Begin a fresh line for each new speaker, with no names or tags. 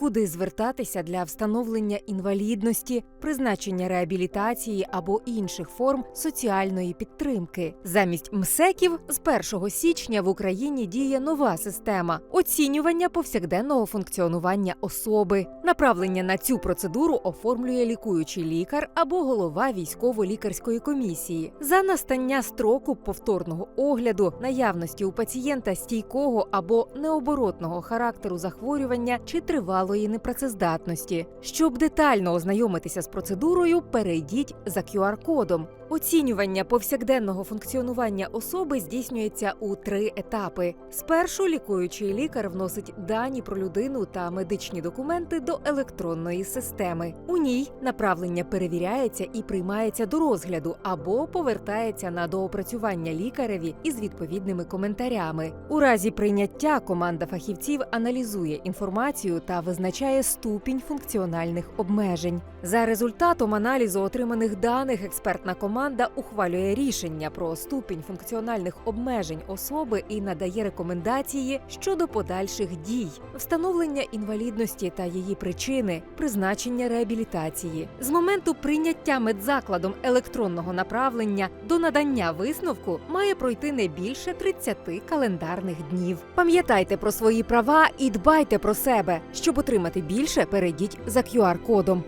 куди звертатися для встановлення інвалідності, призначення реабілітації або інших форм соціальної підтримки. Замість МСЕКів з 1 січня в Україні діє нова система оцінювання повсякденного функціонування особи. Направлення на цю процедуру оформлює лікуючий лікар або голова військово-лікарської комісії. За настання строку повторного огляду, наявності у пацієнта стійкого або необоротного характеру захворювання чи тривалої непрацездатності. Щоб детально ознайомитися з процедурою, перейдіть за QR-кодом. Оцінювання повсякденного функціонування особи здійснюється у три етапи. Спершу лікуючий лікар вносить дані про людину та медичні документи до електронної системи. У ній направлення перевіряється і приймається до розгляду або повертається на доопрацювання лікареві із відповідними коментарями. У разі прийняття команда фахівців аналізує інформацію та визначає ступінь функціональних обмежень. За результатом аналізу отриманих даних експертна команда ухвалює рішення про ступінь функціональних обмежень особи і надає рекомендації щодо подальших дій, встановлення інвалідності та її причини, призначення реабілітації. З моменту прийняття медзакладом електронного направлення до надання висновку має пройти не більше 30 календарних днів. Пам'ятайте про свої права і дбайте про себе. Щоб отримати більше, перейдіть за QR-кодом.